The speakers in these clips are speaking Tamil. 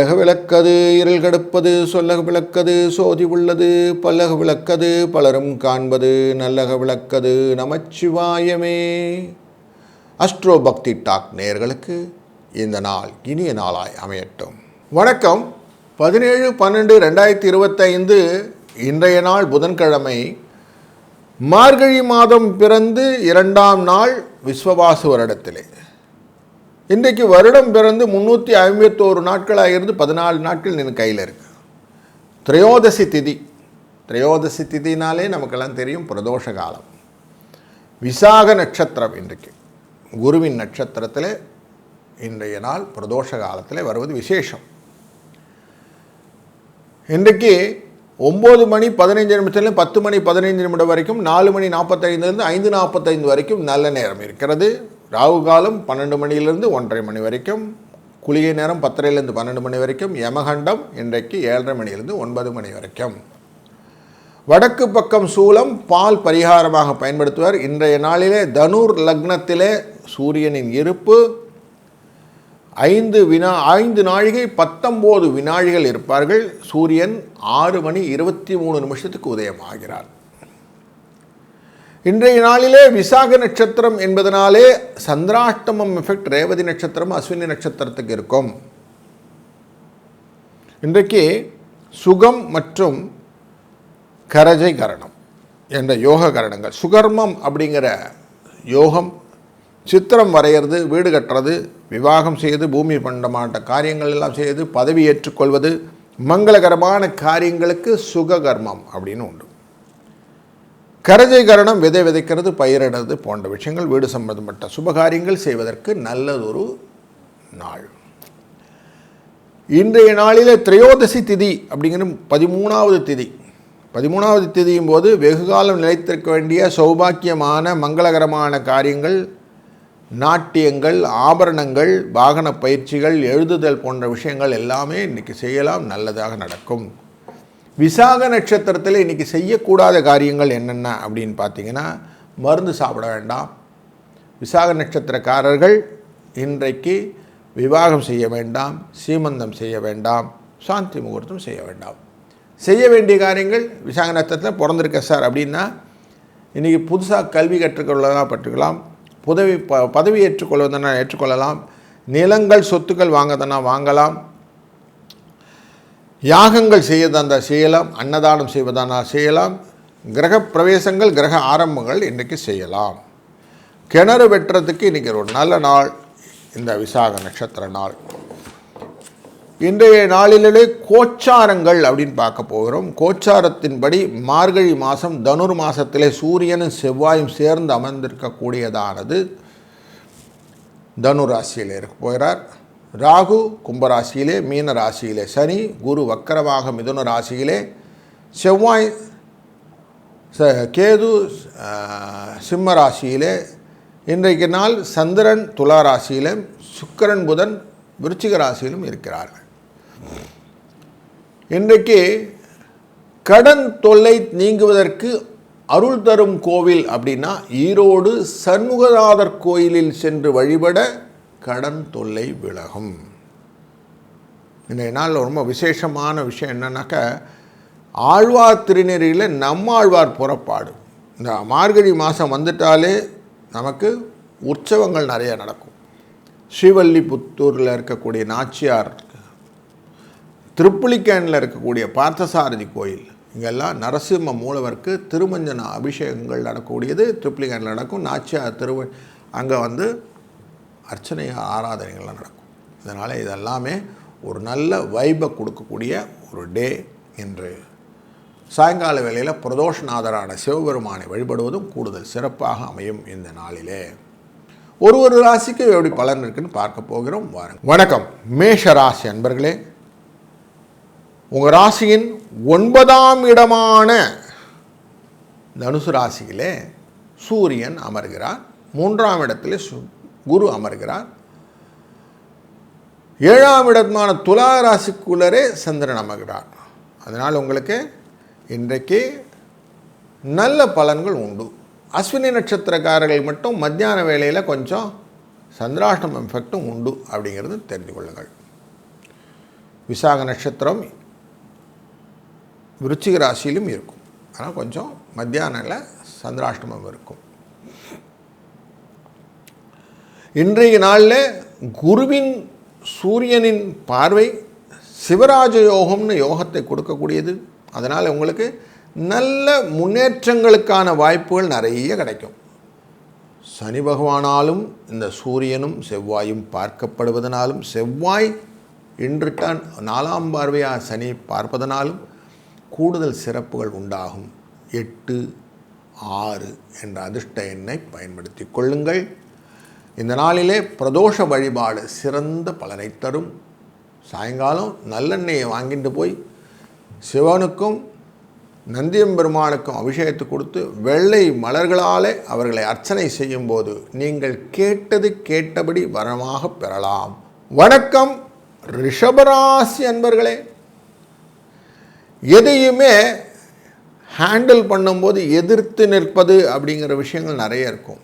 இல்லக விளக்கது இருள் கடுப்பது சொல்லக விளக்கது சோதி உள்ளது பல்லக விளக்கது பலரும் காண்பது நல்லக விளக்கது நமச்சிவாயமே. அஸ்ட்ரோ பக்தி டாக் நேயர்களுக்கு இந்த நாள் இனிய நாளாய் அமையட்டும். வணக்கம். பதினேழு பன்னெண்டு ரெண்டாயிரத்தி இருபத்தைந்து இன்றைய நாள் புதன்கிழமை. மார்கழி மாதம் பிறந்து இரண்டாம் நாள் விஸ்வவாசு வருடத்திலே. இன்றைக்கு வருடம் பிறந்து முந்நூற்றி ஐம்பத்தோரு நாட்களாக இருந்து பதினாலு நாட்கள் எனக்கு கையில் இருக்கு. திரையோதசி திதி. திரையோதசி திதினாலே நமக்கெல்லாம் தெரியும் பிரதோஷ காலம். விசாக நட்சத்திரம் இன்றைக்கு. குருவின் நட்சத்திரத்தில் இன்றைய நாள் பிரதோஷ காலத்தில் வருவது விசேஷம். இன்றைக்கு ஒம்பது மணி பதினைஞ்சு நிமிஷத்துலேருந்து பத்து மணி பதினைஞ்சு நிமிடம் வரைக்கும் நாலு மணி நாற்பத்தைந்துலேருந்து ஐந்து நாற்பத்தைந்து வரைக்கும் நல்ல நேரம் இருக்கிறது. ராகு காலம் பன்னெண்டு மணியிலிருந்து ஒன்றரை மணி வரைக்கும் குளிகை நேரம் பத்தரையிலேருந்து பன்னெண்டு மணி வரைக்கும் யமகண்டம் இன்றைக்கு ஏழரை மணியிலிருந்து ஒன்பது மணி வரைக்கும். வடக்கு பக்கம் சூலம் பால் பரிகாரமாக பயன்படுத்துவார். இன்றைய நாளிலே தனுர் லக்னத்திலே சூரியனின் இருப்பு. ஐந்து வினா ஐந்து நாழிகை பத்தொம்போது வினாழிகள் இருப்பார்கள். சூரியன் ஆறு மணி இருபத்தி மூணு நிமிஷத்துக்கு உதயமாகிறார். இன்றைய நாளிலே விசாக நட்சத்திரம் என்பதனாலே சந்திராஷ்டமம் எஃபெக்ட் ரேவதி நட்சத்திரம் அஸ்வினி நட்சத்திரத்துக்கு இருக்கும். இன்றைக்கு சுகம் மற்றும் கரஜை கரணம் என்ற யோக கரணங்கள். சுகர்மம் அப்படிங்கிற யோகம் சித்திரம் வரைகிறது வீடு கட்டுறது விவாகம் செய்து பூமி பண்டமாட்ட காரியங்கள் எல்லாம் செய்து பதவி ஏற்றுக்கொள்வது மங்களகரமான காரியங்களுக்கு சுககர்மம் அப்படின்னு உண்டு. கரஜை கரணம் விதை விதைக்கிறது பயிரிடுறது போன்ற விஷயங்கள் வீடு சம்பந்தப்பட்ட சுபகாரியங்கள் செய்வதற்கு நல்லதொரு நாள். இன்றைய நாளில் திரையோதசி திதி அப்படிங்கிற பதிமூணாவது திதி. பதிமூணாவது திதியும் போது வெகுகாலம் நிலைத்திருக்க வேண்டிய சௌபாக்கியமான மங்களகரமான காரியங்கள் நாட்டியங்கள் ஆபரணங்கள் வாகன பயிற்சிகள் எழுதுதல் போன்ற விஷயங்கள் எல்லாமே இன்றைக்கி செய்யலாம் நல்லதாக நடக்கும். விசாக நட்சத்திரத்தில் இன்றைக்கி செய்யக்கூடாத காரியங்கள் என்னென்ன அப்படின்னு பார்த்தீங்கன்னா மருந்து சாப்பிட வேண்டாம். விசாக நட்சத்திரக்காரர்கள் இன்றைக்கு விவாகம் செய்ய வேண்டாம் சீமந்தம் செய்ய வேண்டாம் சாந்தி முகூர்த்தம் செய்ய வேண்டாம். செய்ய வேண்டிய காரியங்கள் விசாக நட்சத்திரத்தில் பிறந்திருக்க சார். அப்படின்னா இன்றைக்கி புதுசாக கல்வி கற்றுக்கொள்ளலாம் பற்றுக்கலாம். புதவி ப பதவி ஏற்றுக்கொள்வதனால் ஏற்றுக்கொள்ளலாம். நிலங்கள் சொத்துக்கள் வாங்கதனா வாங்கலாம். யாகங்கள் செய்யதந்தா செய்யலாம் அன்னதானம் செய்வதானால் செய்யலாம் கிரக பிரவேசங்கள் கிரக ஆரம்பங்கள் இன்றைக்கு செய்யலாம். கிணறு வெட்டுறதுக்கு இன்றைக்கி ஒரு நல்ல நாள் இந்த விசாக நட்சத்திர நாள். இன்றைய நாளிலே கோச்சாரங்கள் அப்படின்னு பார்க்க போகிறோம். கோச்சாரத்தின்படி மார்கழி மாதம் தனுர் மாதத்திலே சூரியனும் செவ்வாயும் சேர்ந்து அமர்ந்திருக்கக்கூடியதானது. தனுராசியில் இருக்க போகிறார். ராகு கும்பராசியிலே மீன ராசியிலே சனி குரு வக்கரமாக மிதுன ராசியிலே செவ்வாய் ச கேது சிம்ம ராசியிலே இன்றைக்கு நாள் சந்திரன் துலா ராசியிலும் சுக்கரன் புதன் விருச்சிக ராசியிலும் இருக்கிறார்கள். இன்றைக்கு கடன் தொல்லை நீங்குவதற்கு அருள் தரும் கோவில் அப்படின்னா ஈரோடு சண்முகநாதர் கோயிலில் சென்று வழிபட கடன் தொல்லை விலகும். இன்றைய நாளில் ரொம்ப விசேஷமான விஷயம் என்னன்னாக்கா ஆழ்வார் திருநெறியில் நம்மாழ்வார் புறப்பாடு. இந்த மார்கழி மாதம் வந்துட்டாலே நமக்கு உற்சவங்கள் நிறைய நடக்கும். ஸ்ரீவல்லிபுத்தூரில் இருக்கக்கூடிய நாச்சியார் திருப்புலிக்கேனில் இருக்கக்கூடிய பார்த்தசாரதி கோயில். இங்கெல்லாம் நரசிம்ம மூலவருக்கு திருமஞ்சன அபிஷேகங்கள் நடக்கக்கூடியது. திருப்புலிக்கேனில் நடக்கும். நாச்சியார் திருவ அங்கே வந்து அர்ச்சனை ஆராதனைகள்லாம் நடக்கும். இதனால் இதெல்லாமே ஒரு நல்ல வைபை கொடுக்கக்கூடிய ஒரு டே என்று சாயங்கால வேளையில் பிரதோஷநாதரான சிவபெருமானை வழிபடுவதும் கூடுதல் சிறப்பாக அமையும் இந்த நாளிலே. ஒரு ஒரு ராசிக்கு எப்படி பலன் இருக்குன்னு பார்க்க போகிறோம். வாருங்க வணக்கம். மேஷ ராசி அன்பர்களே உங்கள் ராசியின் ஒன்பதாம் இடமான தனுசு ராசியிலே சூரியன் அமர்கிறார். மூன்றாம் இடத்திலே சு குரு அமர்கிறார். ஏழாம் இடமான துலா ராசிக்குள்ளரே சந்திரன் அமர்கிறார். அதனால் உங்களுக்கு இன்றைக்கு நல்ல பலன்கள் உண்டு. அஸ்வினி நட்சத்திரக்காரர்கள் மட்டும் மத்தியான வேளையில் கொஞ்சம் சந்திராஷ்டம் எஃபெக்டும் உண்டு அப்படிங்கிறது தெரிந்து கொள்ளுங்கள். விசாக நட்சத்திரம் விருச்சிக ராசியிலும் இருக்கும். ஆனால் கொஞ்சம் மத்தியானில் சந்திராஷ்டமம் இருக்கும். இன்றைய நாளில் குருவின் சூரியனின் பார்வை சிவராஜ யோகம்னு யோகத்தை கொடுக்கக்கூடியது. அதனால் உங்களுக்கு நல்ல முன்னேற்றங்களுக்கான வாய்ப்புகள் நிறைய கிடைக்கும். சனி பகவானாலும் இந்த சூரியனும் செவ்வாயும் பார்க்கப்படுவதனாலும் செவ்வாய் இன்று தான் நாலாம் பார்வையாக சனி பார்ப்பதனாலும் கூடுதல் சிறப்புகள் உண்டாகும். எட்டு ஆறு என்ற அதிர்ஷ்ட எண்ணை பயன்படுத்தி கொள்ளுங்கள். இந்த நாளிலே பிரதோஷ வழிபாடு சிறந்த பலனை தரும். சாயங்காலம் நல்லெண்ணெயை வாங்கிட்டு போய் சிவனுக்கும் நந்தியம்பெருமானுக்கும் அபிஷேகத்தை கொடுத்து வெள்ளை மலர்களாலே அவர்களை அர்ச்சனை செய்யும்போது நீங்கள் கேட்டது கேட்டபடி வரமாக பெறலாம். வணக்கம் ரிஷபராசி அன்பர்களே. எதையுமே ஹேண்டில் பண்ணும்போது எதிர்த்து நிற்பது அப்படிங்கிற விஷயங்கள் நிறைய இருக்கும்.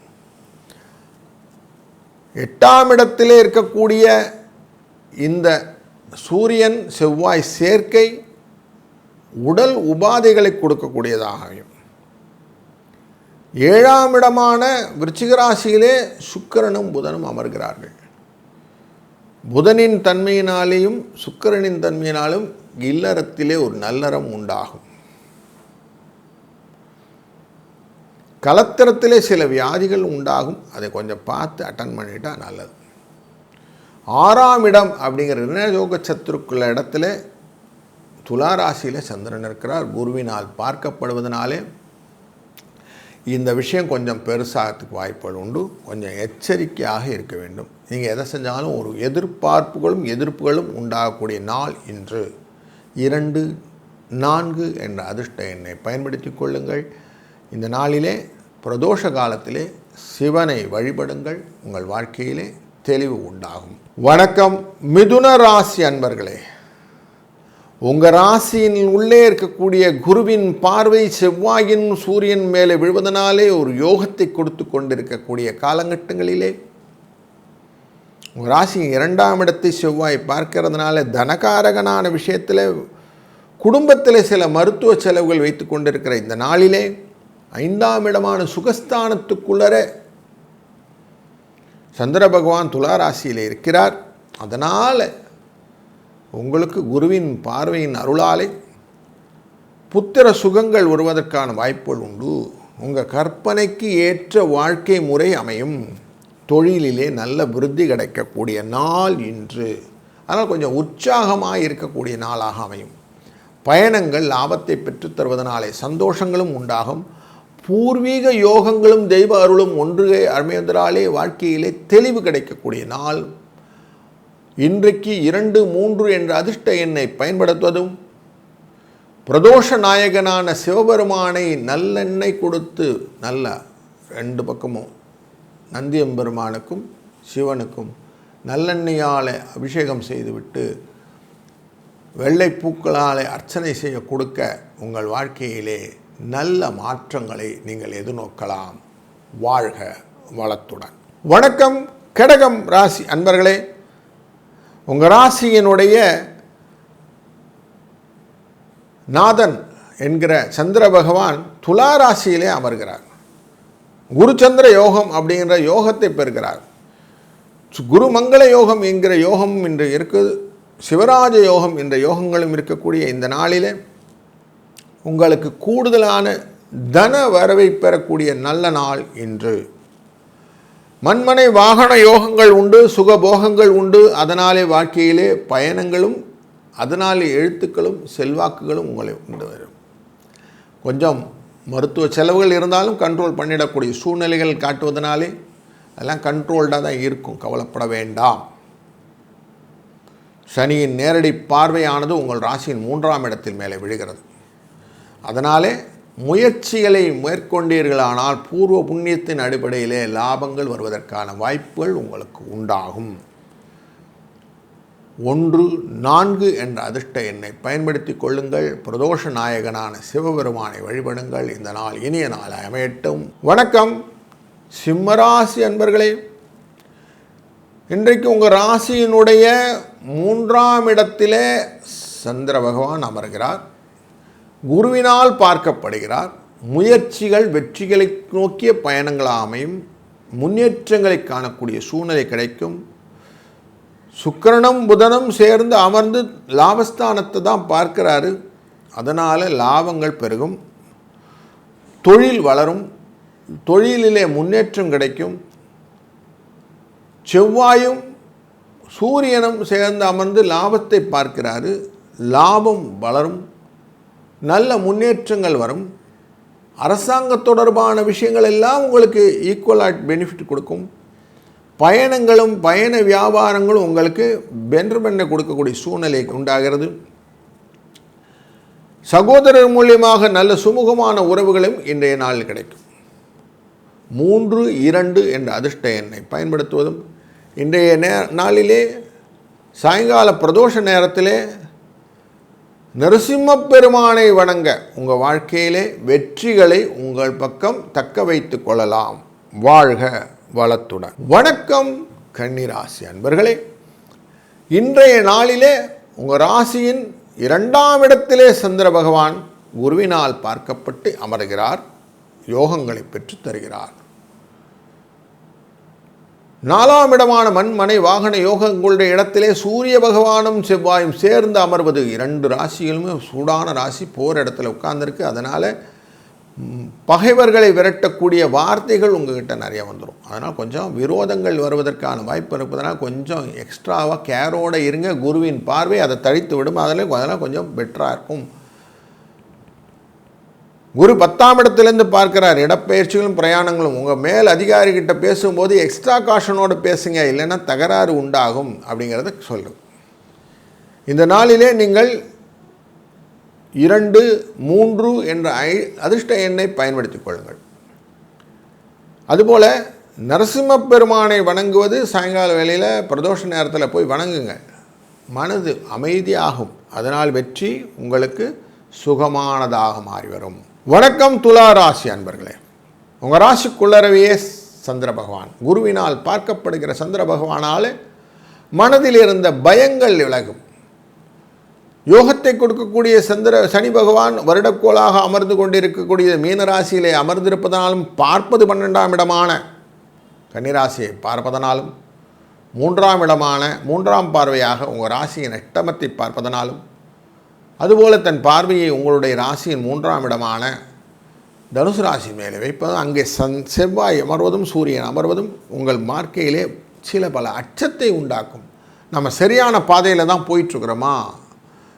எட்டாம் இடத்திலே இருக்கக்கூடிய இந்த சூரியன் செவ்வாய் சேர்க்கை உடல் உபாதைகளை கொடுக்கக்கூடியதாகும். ஏழாம் இடமான விருச்சிகராசியிலே சுக்கரனும் சுக்கிரனும் புதனும் அமர்கிறார்கள். புதனின் தன்மையினாலேயும் சுக்கிரனின் தன்மையினாலும் இல்லறத்திலே ஒரு நல்லறம் உண்டாகும். கலத்திரத்திலே சில வியாதிகள் உண்டாகும். அதை கொஞ்சம் பார்த்து அட்டன் பண்ணிட்டா நல்லது. ஆறாம் இடம் அப்படிங்கிற ரிணயோக சத்துருக்குள்ள இடத்துல துலா ராசியில் சந்திரன் இருக்கிறார். குருவினால் பார்க்கப்படுவதனாலே இந்த விஷயம் கொஞ்சம் பெருசாகிறதுக்கு வாய்ப்புகள் உண்டு. கொஞ்சம் எச்சரிக்கையாக இருக்க வேண்டும். நீங்கள் எதை செஞ்சாலும் ஒரு எதிர்பார்ப்புகளும் எதிர்ப்புகளும் உண்டாகக்கூடிய நாள் இன்று. இரண்டு நான்கு என்ற அதிர்ஷ்ட எண்ணை பயன்படுத்தி கொள்ளுங்கள். இந்த நாளிலே பிரதோஷ காலத்திலே சிவனை வழிபடுங்கள். உங்கள் வாழ்க்கையிலே தெளிவு உண்டாகும். வணக்கம் மிதுன ராசி அன்பர்களே. உங்கள் ராசியின் உள்ளே இருக்கக்கூடிய குருவின் பார்வை செவ்வாயின் சூரியன் மேலே விழுவதனாலே ஒரு யோகத்தை கொடுத்து கொண்டிருக்கக்கூடிய காலகட்டங்களிலே உங்கள் ராசியின் இரண்டாம் இடத்தை செவ்வாய் பார்க்கிறதுனால தனகாரகனான விஷயத்தில் குடும்பத்தில் சில மருத்துவ செலவுகள் வைத்து கொண்டிருக்கிற இந்த நாளிலே ஐந்தாம் இடமான சுகஸ்தானத்துக்குள்ளர சந்திர பகவான் துளாராசியில் இருக்கிறார். அதனால் உங்களுக்கு குருவின் பார்வையின் அருளாலே புத்திர சுகங்கள் வருவதற்கான வாய்ப்புகள் உண்டு. உங்கள் கற்பனைக்கு ஏற்ற வாழ்க்கை முறை அமையும். தொழிலிலே நல்ல விருத்தி கிடைக்கக்கூடிய நாள் இன்று. ஆனால் கொஞ்சம் உற்சாகமாக இருக்கக்கூடிய நாளாக அமையும். பயணங்கள் லாபத்தை பெற்றுத் தருவதனாலே சந்தோஷங்களும் உண்டாகும். பூர்வீக யோகங்களும் தெய்வ அருளும் ஒன்றுகை அமைந்தராலே வாழ்க்கையிலே தெளிவு கிடைக்கக்கூடிய நாள். இன்றைக்கு இரண்டு மூன்று என்ற அதிர்ஷ்ட எண்ணை பயன்படுத்துவதும் பிரதோஷ நாயகனான சிவபெருமானை நல்லெண்ணெய் கொடுத்து நல்ல ரெண்டு பக்கமும் நந்தியம்பெருமானுக்கும் சிவனுக்கும் நல்லெண்ணெயால் அபிஷேகம் செய்துவிட்டு வெள்ளை பூக்களால் அர்ச்சனை செய்ய கொடுக்க உங்கள் வாழ்க்கையிலே நல்ல மாற்றங்களை நீங்கள் எதிர்நோக்கலாம். வாழ்க வளத்துடன். வணக்கம் கடகம் ராசி அன்பர்களே. உங்கள் ராசியினுடைய நாதன் என்கிற சந்திர பகவான் துலா ராசியிலே அமர்கிறார். குருச்சந்திர யோகம் அப்படிங்கிற யோகத்தை பெறுகிறார். குரு மங்கள யோகம் என்கிற யோகம் இன்று இருக்குது சிவராஜ யோகம் என்ற யோகங்களும் இருக்கக்கூடிய இந்த நாளிலே உங்களுக்கு கூடுதலான தன வரவை பெறக்கூடிய நல்ல நாள் இன்று. மண்மனை வாகன யோகங்கள் உண்டு சுகபோகங்கள் உண்டு. அதனாலே வாழ்க்கையிலே பயணங்களும் அதனாலே எழுத்துக்களும் செல்வாக்குகளும் உங்களை உண்டு வரும். கொஞ்சம் மருத்துவ செலவுகள் இருந்தாலும் கண்ட்ரோல் பண்ணிடக்கூடிய சூழ்நிலைகள் காட்டுவதனாலே அதெல்லாம் கண்ட்ரோல்டாக தான் இருக்கும். கவலைப்பட வேண்டாம். சனியின் நேரடி பார்வையானது உங்கள் ராசியின் மூன்றாம் இடத்தில் மேலே விழுகிறது. அதனாலே முயற்சிகளை மேற்கொண்டீர்களானால் பூர்வ புண்ணியத்தின் அடிப்படையிலே லாபங்கள் வருவதற்கான வாய்ப்புகள் உங்களுக்கு உண்டாகும். ஒன்று நான்கு என்ற அதிர்ஷ்ட எண்ணை பயன்படுத்தி கொள்ளுங்கள். பிரதோஷ நாயகனான சிவபெருமானை வழிபடுங்கள். இந்த நாள் இனிய நாள் அமையட்டும். வணக்கம். சிம்மராசி அன்பர்களே இன்றைக்கு உங்கள் ராசியினுடைய மூன்றாம் இடத்திலே சந்திர பகவான் அமர்கிறார். குருவினால் பார்க்கப்படுகிறார். முயற்சிகள் வெற்றிகளை நோக்கிய பயணங்களாக அமையும். முன்னேற்றங்களை காணக்கூடிய சூழ்நிலை கிடைக்கும். சுக்கரனும் புதனும் சேர்ந்து அமர்ந்து லாபஸ்தானத்தை தான் பார்க்கிறாரு. அதனால் லாபங்கள் பெருகும். தொழில் வளரும். தொழிலிலே முன்னேற்றம் கிடைக்கும். செவ்வாயும் சூரியனும் சேர்ந்து அமர்ந்து லாபத்தை பார்க்கிறாரு. லாபம் வளரும். நல்ல முன்னேற்றங்கள் வரும். அரசாங்க தொடர்பான விஷயங்கள் எல்லாம் உங்களுக்கு ஈக்குவலாக பெனிஃபிட் கொடுக்கும். பயணங்களும் பயண வியாபாரங்களும் உங்களுக்கு பென்றுமென்னை கொடுக்கக்கூடிய சூழ்நிலை உண்டாகிறது. சகோதரர் மூலியமாக நல்ல சுமூகமான உறவுகளும் இன்றைய நாளில் கிடைக்கும். மூன்று இரண்டு என்ற அதிர்ஷ்ட எண்ணை பயன்படுத்துவதும் இன்றைய நே நாளிலே சாயங்கால பிரதோஷ நேரத்திலே நரசிம்ம பெருமானை வணங்க. உங்கள் வாழ்க்கையிலே வெற்றிகளை உங்கள் பக்கம் தக்க வைத்து கொள்ளலாம். வாழ்க வளத்துடன். வணக்கம் கன்னிராசி அன்பர்களே. இன்றைய நாளிலே உங்கள் ராசியின் இரண்டாம் இடத்திலே சந்திர பகவான் குருவினால் பார்க்கப்பட்டு அமர்கிறார் யோகங்களை பெற்றுத் தருகிறார். நாலாம் இடமான மண்மனை வாகன யோகங்களுடைய இடத்திலே சூரிய பகவானும் செவ்வாயும் சேர்ந்து அமர்வது. இரண்டு ராசிகளுமே சூடான ராசி போர் இடத்துல உட்கார்ந்துருக்கு. அதனால் பகைவர்களை விரட்டக்கூடிய வார்த்தைகள் உங்ககிட்ட நிறைய வந்துடும் அதனால் கொஞ்சம் விரோதங்கள் வருவதற்கான வாய்ப்பு இருப்பதனால் கொஞ்சம் எக்ஸ்ட்ராவாக கேரோடு இருங்க. குருவின் பார்வை அதை தழித்து விடும். அதில் அதெல்லாம் கொஞ்சம் பெட்டராக இருக்கும். குரு பத்தாம் இடத்துலேருந்து பார்க்குறார். இடப்பெயர்ச்சிகளும் பிரயாணங்களும். உங்கள் மேல் அதிகாரிகிட்ட பேசும்போது எக்ஸ்ட்ரா காஷனோடு பேசுங்க. இல்லைன்னா தகராறு உண்டாகும் அப்படிங்கிறத சொல்லும் இந்த நாளிலே நீங்கள் இரண்டு மூன்று என்ற ஐ அதிர்ஷ்ட எண்ணை பயன்படுத்திக் கொள்ளுங்கள். அதுபோல் நரசிம்ம பெருமானை வணங்குவது சாயங்கால வேளையில் பிரதோஷ நேரத்தில் போய் வணங்குங்க. மனது அமைதியாகும். அதனால் வெற்றி உங்களுக்கு சுகமானதாக மாறி வரும். வணக்கம் துலா ராசி அன்பர்களே. உங்கள் ராசிக்குள்ளரவையே சந்திர பகவான். குருவினால் பார்க்கப்படுகிற சந்திர பகவானால் மனதில் இருந்த பயங்கள் விலகும். யோகத்தை கொடுக்கக்கூடிய சந்திர சனி பகவான் வருடக்கோளாக அமர்ந்து கொண்டிருக்கக்கூடிய மீனராசியிலே அமர்ந்திருப்பதனாலும் பார்ப்பது பன்னெண்டாம் இடமான கன்னிராசியை பார்ப்பதனாலும் மூன்றாம் இடமான மூன்றாம் பார்வையாக உங்கள் ராசியின் எட்டமத்தை பார்ப்பதனாலும் அதுபோல் தன் பார்வையை உங்களுடைய ராசியின் மூன்றாம் இடமான தனுசு ராசி மேலே வைப்பது அங்கே சன் செவ்வாய் அமர்வதும் சூரியன் அமர்வதும் உங்கள் மார்க்கையிலே சில பல அச்சத்தை உண்டாக்கும். நம்ம சரியான பாதையில் தான் போயிட்டுருக்குறோமா?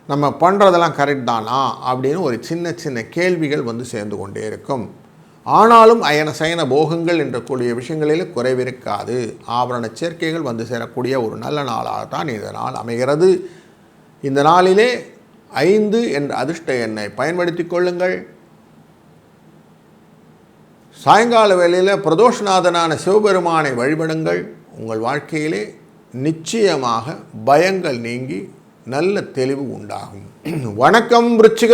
நம்ம பண்ணுறதெல்லாம் கரெக்ட் தானா? அப்படின்னு ஒரு சின்ன சின்ன கேள்விகள் வந்து சேர்ந்து கொண்டே இருக்கும். ஆனாலும் அயன சயன போகங்கள் என்ற கூடிய விஷயங்களில் குறைவிருக்காது ஆபரண சேர்க்கைகள் வந்து சேரக்கூடிய ஒரு நல்ல நாளாகத்தான் இந்த நாள் அமைகிறது. இந்த நாளிலே ஐந்து என்ற அதிர்ஷ்ட எண்ணை பயன்படுத்தி கொள்ளுங்கள். சாயங்கால வேளையில் பிரதோஷநாதனான சிவபெருமானை வழிபடுங்கள். உங்கள் வாழ்க்கையிலே நிச்சயமாக பயங்கள் நீங்கி நல்ல தெளிவு உண்டாகும். வணக்கம்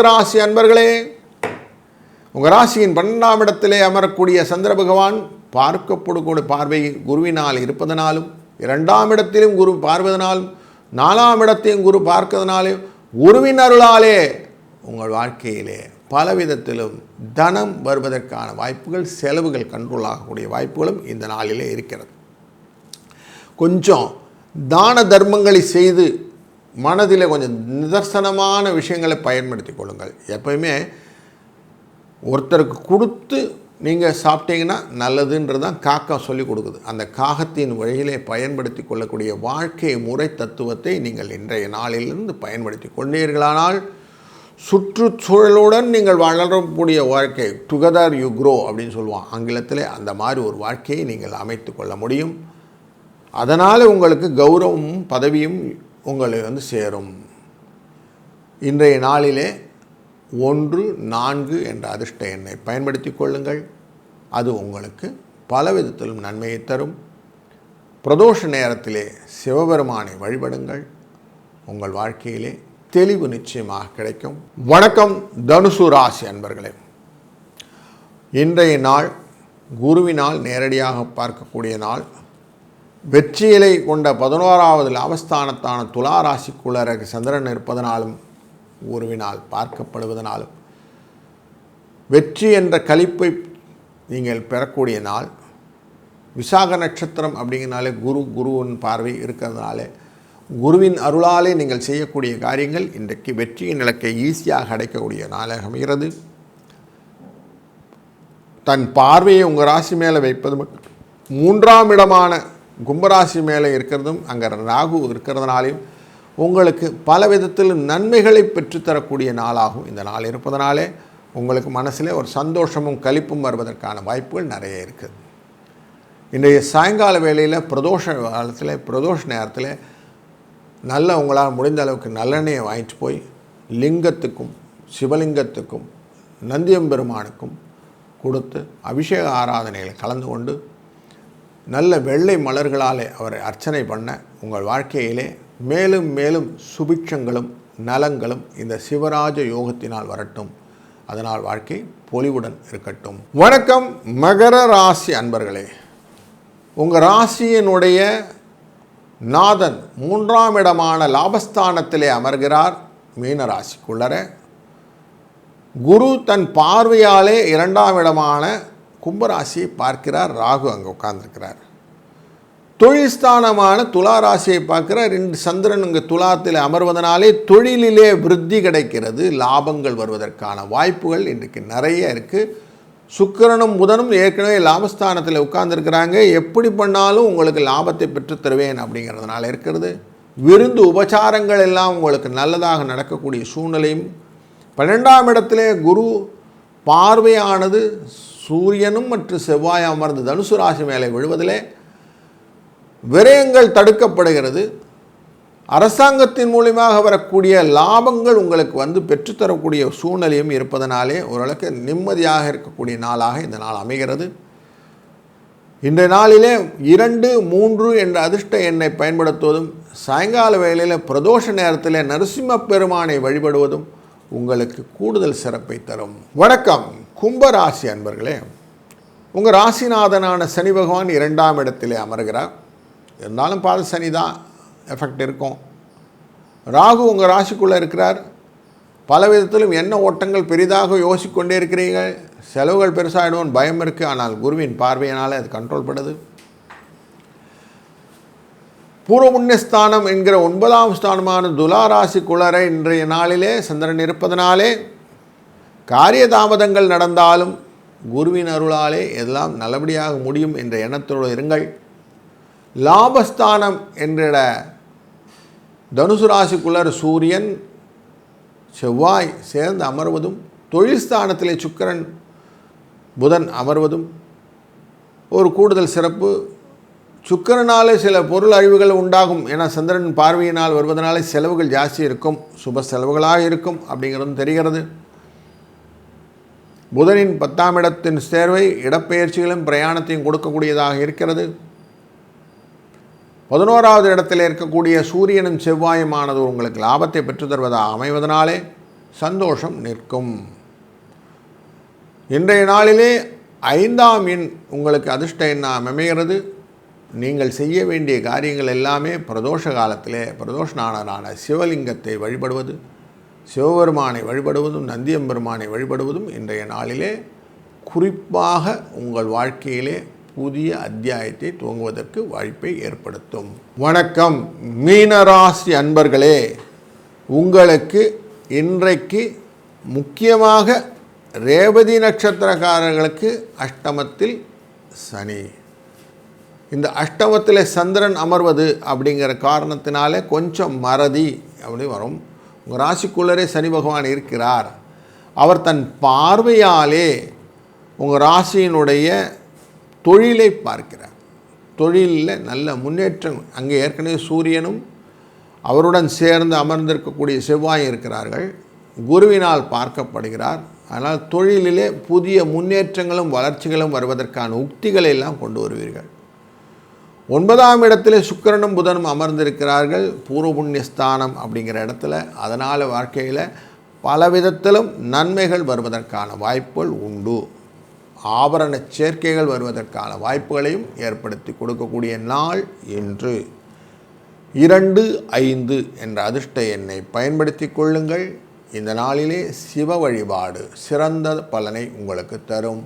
ராசி அன்பர்களே. உங்கள் ராசியின் பன்னெண்டாம் இடத்திலே அமரக்கூடிய சந்திர பகவான் பார்க்கப்படக்கூடிய பார்வை குருவினால் இருப்பதனாலும் இரண்டாம் இடத்திலும் குரு பார்வதனாலும் நாலாம் இடத்தையும் குரு பார்க்கிறதுனாலும் குருவின் அருளாலே உங்கள் வாழ்க்கையிலே பலவிதத்திலும் தனம் வருவதற்கான வாய்ப்புகள் செலவுகள் கண்ட்ரோல் ஆகக்கூடிய வாய்ப்புகளும் இந்த நாளிலே இருக்கிறது. கொஞ்சம் தான தர்மங்களை செய்து மனதில் கொஞ்சம் நிதர்சனமான விஷயங்களை பயன்படுத்தி கொள்ளுங்கள். எப்பயுமே ஒருத்தருக்கு கொடுத்து நீங்கள் சாப்பிட்டீங்கன்னா நல்லதுன்றது தான் காக்கா சொல்லிக் கொடுக்குது. அந்த காகத்தின் வழியிலே பயன்படுத்தி கொள்ளக்கூடிய வாழ்க்கை முறை தத்துவத்தை நீங்கள் இன்றைய நாளிலிருந்து பயன்படுத்தி கொண்டீர்களானால் சுற்றுச்சூழலுடன் நீங்கள் வளரக்கூடிய வாழ்க்கை டுகெதர் யூ க்ரோ அப்படின்னு சொல்லுவான். ஆங்கிலத்தில் அந்த மாதிரி ஒரு வாழ்க்கையை நீங்கள் அமைத்து கொள்ள முடியும். அதனால் உங்களுக்கு கௌரவமும் பதவியும் உங்களை வந்து சேரும். இன்றைய நாளிலே ஒன்று நான்கு என்ற அதிர்ஷ்ட எண்ணை பயன்படுத்தி கொள்ளுங்கள். அது உங்களுக்கு பல விதத்திலும் நன்மையை தரும். பிரதோஷ நேரத்திலே சிவபெருமானை வழிபடுங்கள். உங்கள் வாழ்க்கையிலே தெளிவு நிச்சயமாக கிடைக்கும். வணக்கம் தனுசு ராசி அன்பர்களே. இன்றைய நாள் குருவினால் நேரடியாக பார்க்கக்கூடிய நாள். வெற்றியிலை கொண்ட பதினோராவது லாபஸ்தானத்தான துலா ராசிக்குள்ளர சந்திரன் இருப்பதனாலும் உருவினால் பார்க்கப்படுவதனாலும். வெற்றி என்ற கழிப்பை நீங்கள் பெறக்கூடிய நாள் விசாக நட்சத்திரம் அப்படிங்கிறனாலே குரு குருவின் பார்வை இருக்கிறதுனாலே குருவின் அருளாலே நீங்கள் செய்யக்கூடிய காரியங்கள் இன்றைக்கு வெற்றியின் இலக்கை ஈஸியாக அடைக்கக்கூடிய நாளாக அமைகிறது. தன் பார்வையை உங்கள் ராசி மேலே வைப்பது மூன்றாம் இடமான கும்பராசி மேலே இருக்கிறதும் அங்கே ராகு இருக்கிறதுனாலையும் உங்களுக்கு பல விதத்தில் நன்மைகளை பெற்றுத்தரக்கூடிய நாளாகும் இந்த நாள் இருப்பதனாலே உங்களுக்கு மனசில் ஒரு சந்தோஷமும் கழிப்பும் வருவதற்கான வாய்ப்புகள் நிறைய இருக்குது. இன்றைய சாயங்கால வேளையில் பிரதோஷ காலத்தில் பிரதோஷ நேரத்தில் நல்ல உங்களால் முடிந்த அளவுக்கு நல்லெண்ணெயை வாங்கிட்டு போய் லிங்கத்துக்கும் சிவலிங்கத்துக்கும் நந்தியம்பெருமானுக்கும் கொடுத்து அபிஷேக ஆராதனைகளை கலந்து கொண்டு நல்ல வெள்ளை மலர்களாலே அவரை அர்ச்சனை பண்ண உங்கள் வாழ்க்கையிலே மேலும் மேலும் சுபிட்சங்களும் நலங்களும் இந்த சிவராஜ யோகத்தினால் வரட்டும். அதனால் வாழ்க்கை பொலிவுடன் இருக்கட்டும். வணக்கம் மகர ராசி அன்பர்களே. உங்கள் ராசியினுடைய நாதன் மூன்றாம் இடமான லாபஸ்தானத்திலே அமர்கிறார். மீன ராசிக்குள்ளர. குரு தன் பார்வையாலே இரண்டாம் இடமான கும்பராசியை பார்க்கிறார். ராகு அங்கே உட்கார்ந்துருக்கிறார். தொழில்ஸ்தானமான துலா ராசியை பார்க்குற ரெண்டு சந்திரன் இங்கே துலாத்தில் அமர்வதனாலே தொழிலிலே விருத்தி கிடைக்கிறது. லாபங்கள் வருவதற்கான வாய்ப்புகள் இன்றைக்கு நிறைய இருக்குது சுக்கிரனும் புதனும் ஏற்கனவே லாபஸ்தானத்தில் உட்கார்ந்துருக்கிறாங்க. எப்படி பண்ணாலும் உங்களுக்கு லாபத்தை பெற்றுத்தருவேன் அப்படிங்கிறதுனால இருக்கிறது. விருந்து உபச்சாரங்கள் எல்லாம் உங்களுக்கு நல்லதாக நடக்கக்கூடிய சூழ்நிலையும். பன்னெண்டாம் இடத்திலே குரு பார்வையானது சூரியனும் மற்றும் செவ்வாய் அமர்ந்து தனுசு ராசி மேலே விழுவதிலே விரயங்கள் தடுக்கப்படுகிறது. அரசாங்கத்தின் மூலியமாக வரக்கூடிய லாபங்கள் உங்களுக்கு வந்து பெற்றுத்தரக்கூடிய சூழ்நிலையும் இருப்பதனாலே ஓரளவுக்கு நிம்மதியாக இருக்கக்கூடிய நாளாக இந்த நாள் அமைகிறது. இன்றைய நாளிலே இரண்டு மூன்று என்ற அதிர்ஷ்ட எண்ணை பயன்படுத்துவதும் சாயங்கால வேளையில் பிரதோஷ நேரத்தில் நரசிம்ம பெருமானை வழிபடுவதும் உங்களுக்கு கூடுதல் சிறப்பை தரும். வணக்கம். கும்பராசி அன்பர்களே உங்கள் ராசிநாதனான சனி பகவான் இரண்டாம் இடத்திலே அமர்கிறார். இருந்தாலும் பாத சனி தான் எஃபெக்ட் இருக்கும். ராகு உங்கள் ராசிக்குள்ளே இருக்கிறார். பல விதத்திலும் என்ன ஓட்டங்கள் பெரிதாக யோசிக்கொண்டே இருக்கிறீர்கள். செலவுகள் பெருசாகிடும் பயம் இருக்குது ஆனால் குருவின் பார்வையினால் அது கண்ட்ரோல் படுது. பூர்வ புண்ணியஸ்தானம் என்கிற ஒன்பதாம் ஸ்தானமான துலா ராசி குளர இன்றைய நாளிலே சந்திரன் இருப்பதனாலே காரிய தாமதங்கள் நடந்தாலும் குருவின் அருளாலே எல்லாம் நல்லபடியாக முடியும் என்ற எண்ணத்தோடு இருங்கள். லாபஸ்தானம் என்ற தனுசு ராசிக்குள்ளர் சூரியன் செவ்வாய் சேர்ந்து அமர்வதும் தொழில் ஸ்தானத்திலே சுக்கிரன் புதன் அமர்வதும் ஒரு கூடுதல் சிறப்பு. சுக்கிரனாலே சில பொருள் அழிவுகள் உண்டாகும் ஏன்னா சந்திரன் பார்வையினால் வருவதனாலே செலவுகள் ஜாஸ்தி இருக்கும் சுப செலவுகளாக இருக்கும் அப்படிங்கிறதும் தெரிகிறது. புதனின் பத்தாம் இடத்தின் சேர்வை இடப்பெயர்ச்சிகளும் பிரயாணத்தையும் கொடுக்கக்கூடியதாக இருக்கிறது. பதினோராவது இடத்தில் இருக்கக்கூடிய சூரியனும் செவ்வாயுமானது உங்களுக்கு லாபத்தை பெற்று தருவதாக அமைவதனாலே சந்தோஷம் நிற்கும். இன்றைய நாளிலே ஐந்தாம் எண் உங்களுக்கு அதிர்ஷ்ட எண்ணாக அமைகிறது. நீங்கள் செய்ய வேண்டிய காரியங்கள் எல்லாமே பிரதோஷ காலத்திலே பிரதோஷனான சிவலிங்கத்தை வழிபடுவது சிவபெருமானை வழிபடுவதும் நந்தியம்பெருமானை வழிபடுவதும் இன்றைய நாளிலே குறிப்பாக உங்கள் வாழ்க்கையிலே புதிய அத்தியாயத்தை துவங்குவதற்கு வாய்ப்பை ஏற்படுத்தும். வணக்கம். மீனராசி அன்பர்களே உங்களுக்கு இன்றைக்கு முக்கியமாக ரேவதி நட்சத்திரக்காரர்களுக்கு அஷ்டமத்தில் சனி. இந்த அஷ்டமத்தில் சந்திரன் அமர்வது அப்படிங்கிற காரணத்தினாலே கொஞ்சம் மறதி அப்படி வரும். உங்கள் ராசிக்குள்ளரே சனி பகவான் இருக்கிறார். அவர் தன் பார்வையாலே உங்கள் ராசியினுடைய தொழிலை பார்க்கிறார். தொழிலில் நல்ல முன்னேற்றம் அங்கே ஏற்கனவே சூரியனும் அவருடன் சேர்ந்து அமர்ந்திருக்கக்கூடிய செவ்வாய் இருக்கிறார்கள். குருவினால் பார்க்கப்படுகிறார். ஆனால் தொழிலிலே புதிய முன்னேற்றங்களும் வளர்ச்சிகளும் வருவதற்கான உக்திகளை எல்லாம் கொண்டு வருவீர்கள். ஒன்பதாம் இடத்துல சுக்கிரனும் புதனும் அமர்ந்திருக்கிறார்கள். பூர்வ புண்ணியஸ்தானம் அப்படிங்கிற இடத்துல அதனால் வாழ்க்கையில் பல விதத்திலும் நன்மைகள் வருவதற்கான வாய்ப்புகள் உண்டு. ஆபரண சேர்க்கைகள் வருவதற்கான வாய்ப்புகளையும் ஏற்படுத்தி கொடுக்கக்கூடிய நாள் இன்று. இரண்டு ஐந்து என்ற அதிர்ஷ்ட எண்ணை பயன்படுத்தி கொள்ளுங்கள். இந்த நாளிலே சிவ வழிபாடு சிறந்த பலனை உங்களுக்கு தரும்.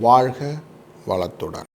வாழ்க வளத்துடன்.